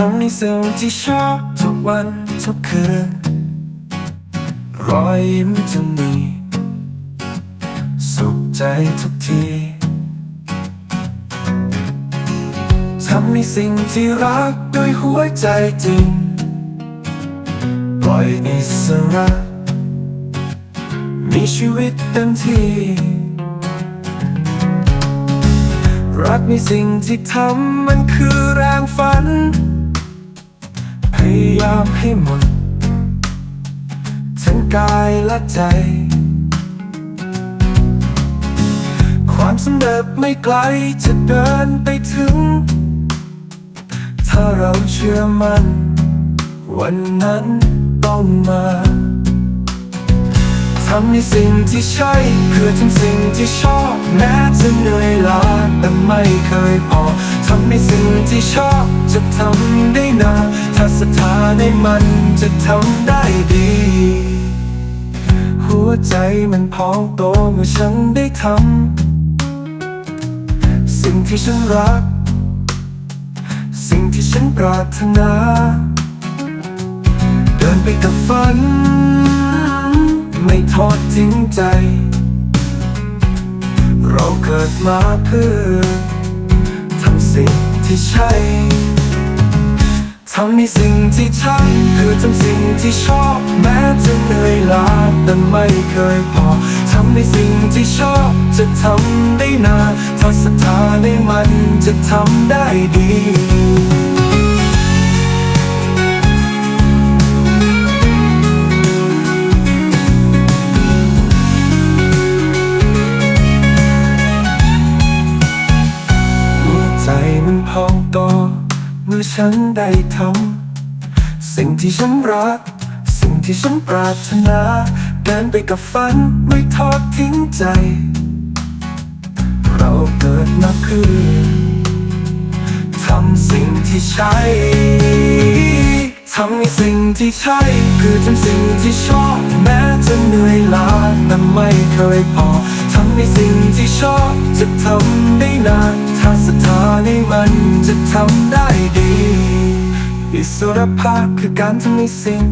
ทำในสิ่งที่ชอบทุกวันทุกคืนรอยยิ้มจะมีสุขใจทุกทีทำในสิ่งที่รักด้วยหัวใจจริง ปล่อยอิสระมีชีวิตเต็มที่ รักในสิ่งที่ทำมันคือแรงฝันายามให้หมด ทั้งกายและใจ ความสำเร็จไม่ไกลจะเดินไปถึง ถ้าเราเชื่อมันวันนั้นต้องมาทำในสิ่งที่ใช่คือทำสิ่งที่ชอบ แม้จะเหนื่อยล้าแต่ไม่เคยพอ ที่ชอบจะทำได้นาถ้าศรัทธาในมันจะทำได้ดี หัวใจมันพองโตเมื่อฉันได้ทำสิ่งที่ฉันรัก สิ่งที่ฉันปรารถนา เดินไปกับฝัน ไม่ทอดทิ้งใจ เราเกิดมาเพื่อ ใช่ทำในสิ่งที่ทำคือทำสิ่งที่ชอบแม้จะเหนื่อยล้าแต่ไม่เคยพอทำในสิ่งที่ชอบจะทำได้นานทอดศรัทธาในมันจะทำได้ดี มันพองโตเมื่อฉันได้ทำสิ่งที่ฉันรัก สิ่งที่ฉันปรารถนา เดินไปกับฝันไม่ทอดทิ้งใจ เราเกิดมาคือทำสิ่งที่ใช่ทำในสิ่งที่ใช่ คือทำสิ่งที่ชอบ แม้จะเหนื่อยล้าแต่ไม่เคยพอทำในสิ่งที่ชอบจะทำได้นาน ถ้าศรัทธาในมันจะทำได้ดีอิสรภาพคือการทำในสิ่ง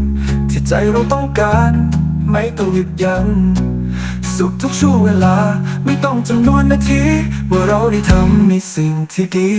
ที่ใจเราต้องการ ไม่ต้องหยุดยัง้งสุขทุกช่วงเวลา ไม่ต้องจำนวนนาทีว่าเราได้ทำในสิ่งที่ดี